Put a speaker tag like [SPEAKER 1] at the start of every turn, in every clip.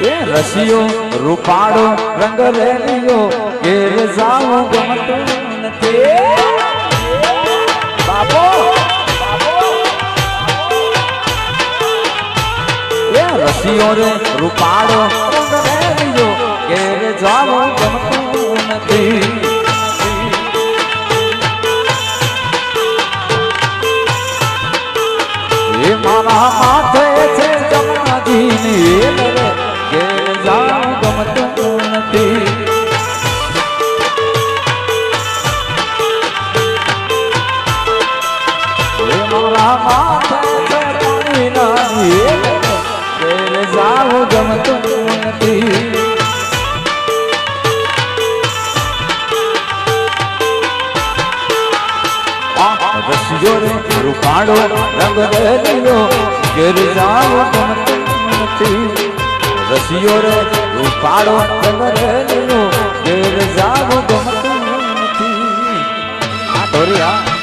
[SPEAKER 1] એ રસિયો રૂપાળો રંગ રેલિયો ઘેર જાવું ગમતું નથી. બાપો! એ રસિયો રે રંગ રેલિયો ઘેર જાવું રસિયો રે, રૂપાળો, રંગ રેલિયો ઘેર જાવ નથી. રસિયો રે, રૂપાળો, રંગ રેલિયો ઘેર જાવ ગમતું નથી. આ.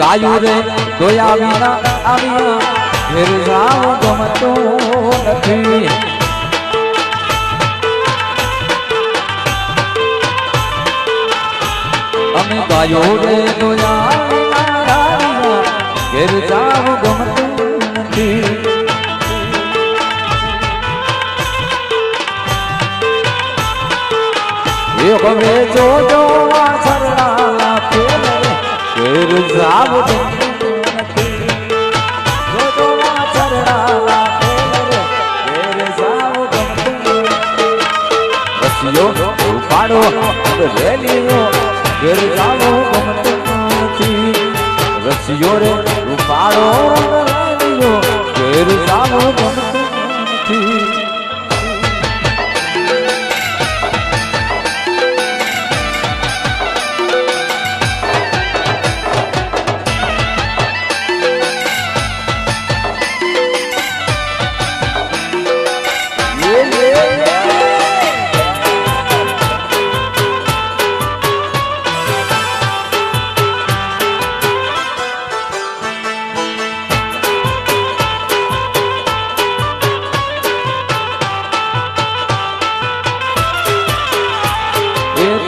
[SPEAKER 1] ગાયું રે જોયા વિના આવ્યા ઘેર જાવ ગમતો નથી. અમે ગાયો રે જોયા વિના ઘેર જાવ ગમતું નથી. હવે જોજો વાસરણા નથી રસિયો ઉપાડો રેલીઓ ઘેર જાવો ગમતું નથી. રસિયો રે ઉપાડો ઘેર જાવો ગમતું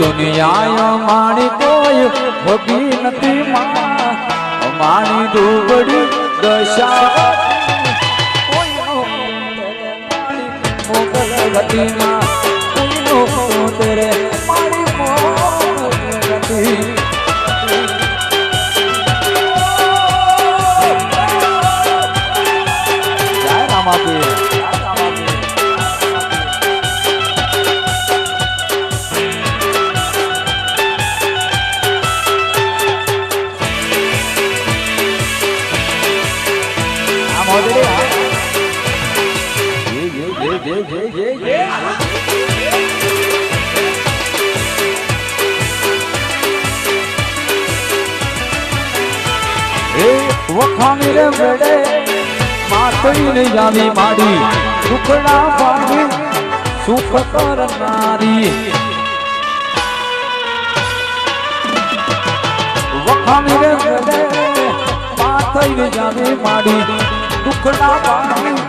[SPEAKER 1] દુનિયા માણી કોઈ ભગી નથી માણી દુબળી દશા કોઈ મોગલ માં યે, યે, યે, યે, યે, યે. એ વખાણી રે વેડે માતડીને જાવી માડી સુખડા માતડીને જાવી માડી દુખડા પાડી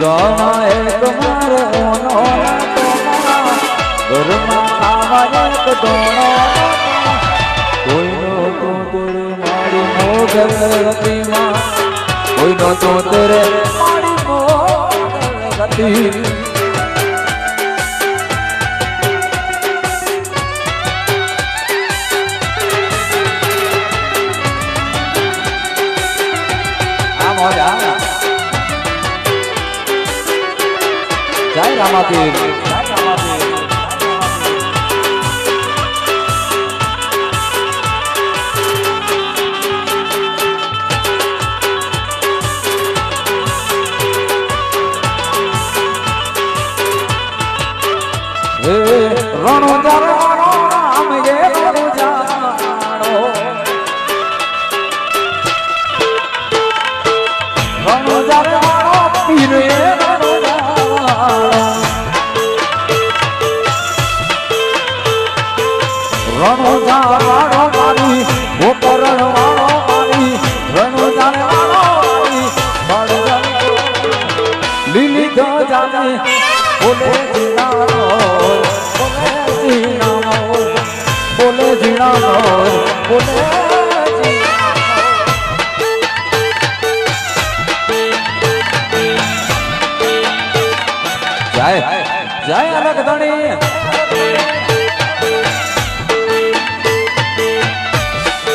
[SPEAKER 1] ઈજાના એક મારે. ઓનો ઘરમાં આવા એક દોણો કોઈનો તો મારી મોગલતીમાં કોઈનો તો મારી મોગલ જય રામાપીર રણુજાવાળો મારી ગોકરણ વાળો મારી રણુજાને વાળો મારી બળજન જય જય અલગ ધણી.